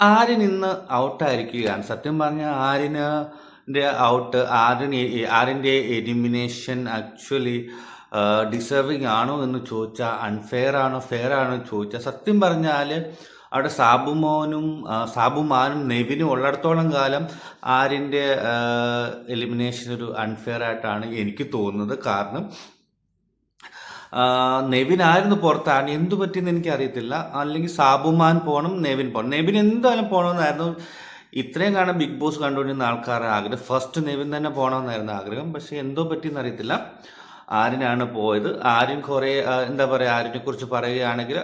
ആര്യൻ ഇന്ന് ഔട്ടായിരിക്കുകയാണ് സത്യം പറഞ്ഞാൽ ആര്യന് ഔട്ട് ആര്യൻ ആര്യന്റെ എലിമിനേഷൻ ആക്ച്വലി ഡിസേർവിങ് ആണോ എന്ന് ചോദിച്ചാൽ അൺഫെയർ ആണോ ഫെയർ ആണോ ചോദിച്ചാൽ സത്യം പറഞ്ഞാൽ അവിടെ സാബുമോനും സാബുമാനും നെവിനും ഉള്ളിടത്തോളം കാലം ആര്യന്റെ എലിമിനേഷൻ ഒരു അൺഫെയർ ആയിട്ടാണ് എനിക്ക് തോന്നുന്നത്. കാരണം ആ, നെവിനായിരുന്നു പുറത്താണ്. എന്തു പറ്റിയെന്ന് എനിക്ക് അറിയത്തില്ല അല്ലെങ്കിൽ സാബുമാൻ പോകണം നെവിൻ പോകണം നെവിൻ എന്തായാലും പോകണമെന്നായിരുന്നു ഇത്രയും കാണാൻ ബിഗ് ബോസ് കണ്ടുകൊണ്ടിരുന്ന ആൾക്കാരുടെ ആഗ്രഹം. ഫസ്റ്റ് നെവിൻ തന്നെ പോകണമെന്നായിരുന്നു ആഗ്രഹം. പക്ഷേ എന്തോ പറ്റിയെന്ന് അറിയത്തില്ല. ആര്യനാണ് പോയത്? ആര്യൻ കുറേ എന്താ പറയുക ആര്യനെ കുറിച്ച് പറയുകയാണെങ്കിൽ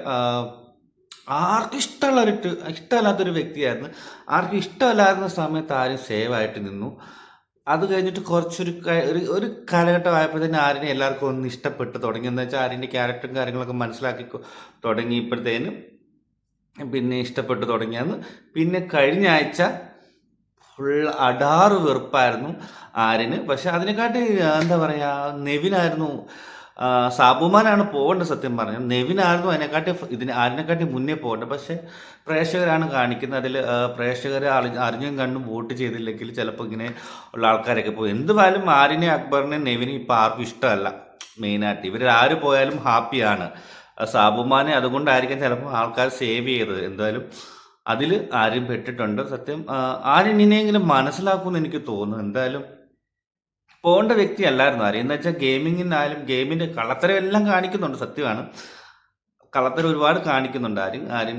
ആർക്കും ഇഷ്ടമുള്ള ഒരു ഇഷ്ടമല്ലാത്തൊരു വ്യക്തിയായിരുന്നു. ആർക്കും ഇഷ്ടമല്ലായിരുന്ന സമയത്ത് ആരും സേവ് ആയിട്ട് നിന്നു. അത് കഴിഞ്ഞിട്ട് കുറച്ചൊരു ഒരു ഒരു കാലഘട്ടം ആയപ്പോൾ തന്നെ ആര്യനെ എല്ലാവർക്കും ഒന്ന് ഇഷ്ടപ്പെട്ട് തുടങ്ങി. എന്ന് വെച്ചാൽ ആര്യന്റെ ക്യാരക്ടറും കാര്യങ്ങളൊക്കെ മനസ്സിലാക്കി തുടങ്ങി തുടങ്ങിയപ്പോഴത്തേനും പിന്നെ ഇഷ്ടപ്പെട്ട് തുടങ്ങിയെന്ന്. പിന്നെ കഴിഞ്ഞ ആഴ്ച ഫുൾ അടാറ് വെറുപ്പായിരുന്നു ആര്യന്. പക്ഷെ അതിനെക്കാട്ടി എന്താ പറയുക നെവിനായിരുന്നു സാബുമാനാണ് പോകേണ്ടത് സത്യം പറഞ്ഞത് നെവിനായിരുന്നു അതിനെക്കാട്ടി ഇതിന് ആരിനെക്കാട്ടി മുന്നേ പോകേണ്ടത്. പക്ഷേ പ്രേക്ഷകരാണ് കാണിക്കുന്നത്. അതിൽ പ്രേക്ഷകർ അറിഞ്ഞും കണ്ടും വോട്ട് ചെയ്തില്ലെങ്കിൽ ചിലപ്പോൾ ഇങ്ങനെ ഉള്ള ആൾക്കാരൊക്കെ പോകും. എന്തുവായാലും ആരിനെ അക്ബറിനെ നെവിനെ ഇപ്പം ആർക്കും ഇഷ്ടമല്ല. മെയിനായിട്ട് ഇവർ ആര് പോയാലും ഹാപ്പിയാണ്. സാബുമാനെ അതുകൊണ്ടായിരിക്കും ചിലപ്പോൾ ആൾക്കാർ സേവ് ചെയ്തത്. എന്തായാലും അതിൽ ആരും പെട്ടിട്ടുണ്ട്. സത്യം ആരും ഇനിയെങ്കിലും മനസ്സിലാക്കുമെന്ന് എനിക്ക് തോന്നുന്നു. എന്തായാലും പോകേണ്ട വ്യക്തി അല്ലായിരുന്നു അറിയുന്ന വെച്ചാൽ ഗെയിമിങ്ങിനായാലും ഗെയിമിന്റെ കള്ളത്തരം എല്ലാം കാണിക്കുന്നുണ്ട് സത്യമാണ്. കള്ളത്തരം ഒരുപാട് കാണിക്കുന്നുണ്ട് ആരും. ആരും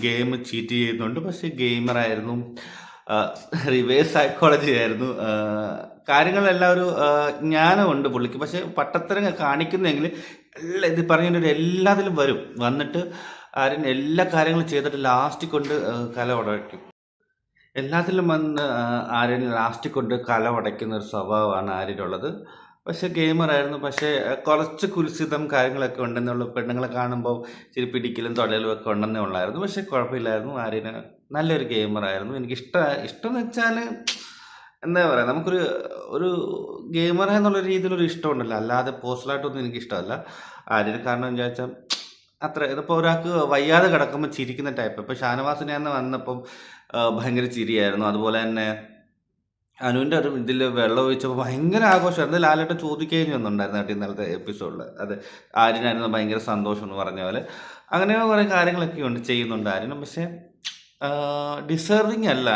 ഗെയിം ചീറ്റ് ചെയ്യുന്നുണ്ട്. പക്ഷേ ഗെയിമറായിരുന്നു റിവേഴ്സ് സൈക്കോളജി ആയിരുന്നു. കാര്യങ്ങളെല്ലാം ഒരു ജ്ഞാനമുണ്ട് പുള്ളിക്ക്. പക്ഷേ പട്ടത്തരം കാണിക്കുന്നെങ്കിൽ എല്ലാ ഇത് പറഞ്ഞൊരു എല്ലാത്തിലും വരും. വന്നിട്ട് ആരും എല്ലാ കാര്യങ്ങളും ചെയ്തിട്ട് ലാസ്റ്റ് കൊണ്ട് കല ഉടയ്ക്കും എല്ലാത്തിലും വന്ന് ആര്യൻ ലാസ്റ്റിൽ കൊണ്ട് കല ഉടയ്ക്കുന്ന ഒരു സ്വഭാവമാണ് ആര്യനുള്ളത്. പക്ഷേ ഗെയിമറായിരുന്നു പക്ഷേ കുറച്ച് കുൽസിതം കാര്യങ്ങളൊക്കെ ഉണ്ടെന്നുള്ള. പെണ്ണുങ്ങളെ കാണുമ്പോൾ ഇച്ചിരി പിടിക്കലും തൊടലും ഒക്കെ ഉണ്ടെന്നേ ഉള്ളായിരുന്നു. പക്ഷേ കുഴപ്പമില്ലായിരുന്നു. ആര്യന് നല്ലൊരു ഗെയിമറായിരുന്നു എനിക്ക് ഇഷ്ട ഇഷ്ടം എന്ന് വെച്ചാൽ എന്താ പറയുക നമുക്കൊരു ഒരു ഗെയിമർ എന്നുള്ള രീതിയിലൊരു ഇഷ്ടമുണ്ടല്ലോ. അല്ലാതെ പേഴ്സണലായിട്ടൊന്നും എനിക്ക് ഇഷ്ടമല്ല ആര്യന് കാരണം എന്ന് ചോദിച്ചാൽ അത്ര ഇതിപ്പോൾ ഒരാൾക്ക് വയ്യാതെ കിടക്കുമ്പോൾ ചിരിക്കുന്ന ടൈപ്പ്. ഇപ്പോൾ ഷാനവാസിനെ വന്നപ്പം ഭയങ്കര ചിരിയായിരുന്നു. അതുപോലെ തന്നെ അനുവിന്റെ ഒരു ഇതിൽ വെള്ളം ഒഴിച്ചപ്പോൾ ഭയങ്കര ആഘോഷമായിരുന്നു ലാലേട്ട ചോദിക്കുകയും ചെയ്യുന്നുണ്ടായിരുന്നു കേട്ടോ ഇന്നലത്തെ എപ്പിസോഡിൽ അത് ആര്യനായിരുന്നു ഭയങ്കര സന്തോഷം എന്ന് പറഞ്ഞ പോലെ. അങ്ങനെ കുറേ കാര്യങ്ങളൊക്കെ ഉണ്ട് ചെയ്യുന്നുണ്ട് ആര്യനും പക്ഷേ ഡിസേർവിങ് അല്ല.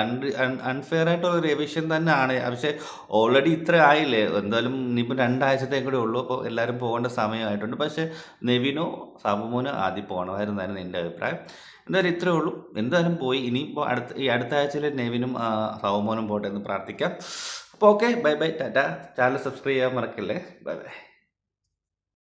അൺഫെയർ ആയിട്ടുള്ള ഒരു തന്നെയാണ്. പക്ഷേ ഓൾറെഡി ഇത്ര ആയില്ലേ? എന്തായാലും ഇനിയിപ്പോൾ രണ്ടാഴ്ചത്തേക്കും കൂടെ ഉള്ളൂ. അപ്പോൾ എല്ലാവരും പോകേണ്ട സമയമായിട്ടുണ്ട്. പക്ഷേ നെവിനോ സാബുമോനോ ആദ്യം പോകണമായിരുന്നായിരുന്നു എന്റെ അഭിപ്രായം. എന്തായാലും ഇത്രേ ഉള്ളൂ. എന്തായാലും പോയി. ഇനിയിപ്പോൾ അടുത്ത ഈ അടുത്ത ആഴ്ചയിൽ നെവിനും സാബുമോനും പോട്ടെ എന്ന് പ്രാർത്ഥിക്കാം. അപ്പോൾ okay bye bye tata. Channel subscribe ചെയ്യാൻ മറക്കല്ലേ? Bye bye